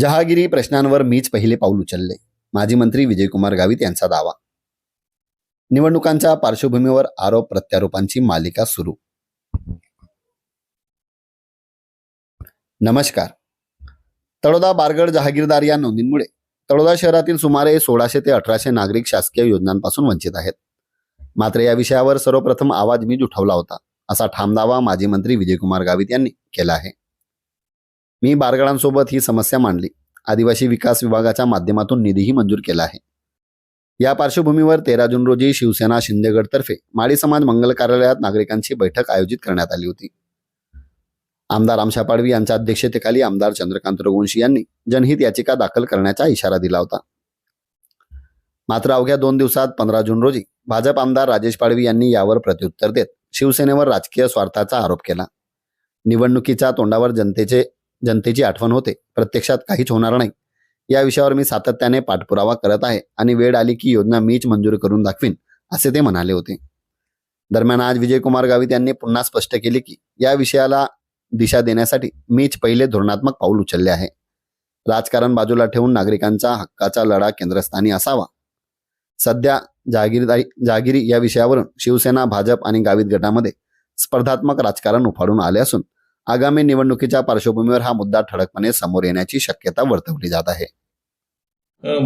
जहागिरी प्रश्नांवर मीच पहिले पाऊल उचलले. माजी मंत्री विजयकुमार गावित यांचा दावा. निवडणुकांच्या पार्श्वभूमीवर आरोप प्रत्यारोपांची मालिका सुरू. नमस्कार. तळोदा बारगड जहागीरदार या नोंदींमुळे तळोदा शहरातील सुमारे सोळाशे ते अठराशे नागरिक शासकीय योजनांपासून वंचित आहेत. मात्र या विषयावर सर्वप्रथम आवाज मीच उठवला होता असा ठाम दावा माजी मंत्री विजयकुमार गावित यांनी केला आहे. मी बारगडांसोबत ही समस्या मांडली. आदिवासी विकास विभागाच्या माध्यमातून निधीही मंजूर केला आहे. या पार्श्वभूमीवर तेरा जून रोजी शिवसेना शिंदेगडतर्फे माळी समाज मंगल कार्यालयात नागरिकांची बैठक आयोजित करण्यात आली होती. आमदार आमशा पाडवी यांच्या अध्यक्षतेखाली आमदार चंद्रकांत रघुवंशी यांनी जनहित याचिका दाखल करण्याचा इशारा दिला होता. मात्र अवघ्या दोन दिवसात पंधरा जून रोजी भाजप आमदार राजेश पाडवी यांनी यावर प्रत्युत्तर देत शिवसेनेवर राजकीय स्वार्थाचा आरोप केला. निवडणुकीच्या तोंडावर जनतेचे जनतेची आठवण होते. प्रत्यक्षात काहीच होणार नाही. या विषयावर मी सातत्याने पाठपुरावा करत आहे आणि वेळ आली की योजना मीच मंजूर करून दाखवीन असे ते म्हणाले होते. दरम्यान आज विजयकुमार गावित यांनी पुन्हा स्पष्ट केले की या विषयाला दिशा देण्यासाठी मीच पहिले धोरणात्मक पाऊल उचलले आहे. राजकारण बाजूला ठेवून नागरिकांचा हक्काचा लढा केंद्रस्थानी असावा. सध्या जहागीरदारी जहागिरी या विषयावरून शिवसेना भाजप आणि गावित गटामध्ये स्पर्धात्मक राजकारण उफाळून आले असून आगामी निवडणुकीच्या पार्श्वभूमीवर हा मुद्दा ठळकपणे समोर येण्याची शक्यता वर्तवली जात आहे.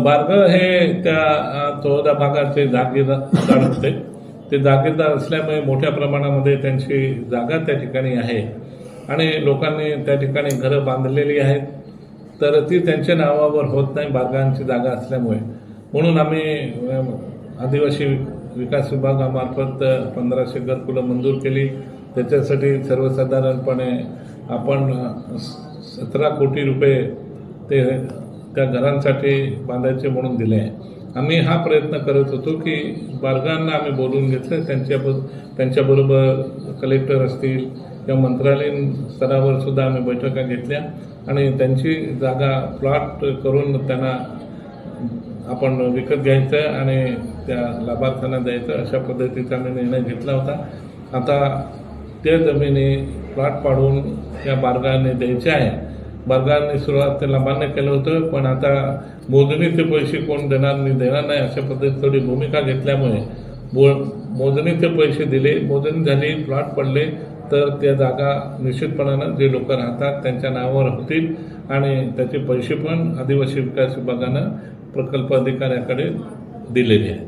बारगळ हे त्या चौदा भागाचे जागीरदार होते. ते जागीरदार असल्यामुळे मोठ्या प्रमाणामध्ये त्यांची जागा त्या ठिकाणी आहे. आणि लोकांनी त्या ठिकाणी घरं बांधलेली आहेत. तर ती त्यांच्या नावावर होत नाही बारगांची जागा असल्यामुळे. म्हणून आम्ही आदिवासी विकास विभागामार्फत पंधराशे घरकुलं मंजूर केली. त्याच्यासाठी सर्वसाधारणपणे आपण सतरा कोटी रुपये ते त्या घरांसाठी बांधायचे म्हणून दिले. आहे आम्ही हा प्रयत्न करत होतो की बारगांना आम्ही बोलून घेतलं. त्यांच्या त्यांच्याबरोबर कलेक्टर असतील किंवा मंत्रालयीन स्तरावर सुद्धा आम्ही बैठका घेतल्या आणि त्यांची जागा प्लॉट करून त्यांना आपण विकत घ्यायचं आणि त्या लाभार्थ्यांना द्यायचं अशा पद्धतीचा आम्ही निर्णय घेतला होता. आता त्या जमिनी प्लॉट पाडून या बारगाने द्यायचे आहे. बारगाने सुरुवात त्याला मान्य केलं होतं पण आता मोजणीचे पैसे कोण देणार नाही देणार नाही अशा पद्धतीत थोडी भूमिका घेतल्यामुळे बो मोजणीचे पैसे दिले. मोजणी झाली प्लॉट पडले तर त्या जागा निश्चितपणानं जे लोक राहतात त्यांच्या नावावर होतील आणि त्याचे पैसे पण आदिवासी विकास विभागानं प्रकल्प अधिकाऱ्याकडे दिलेले आहेत.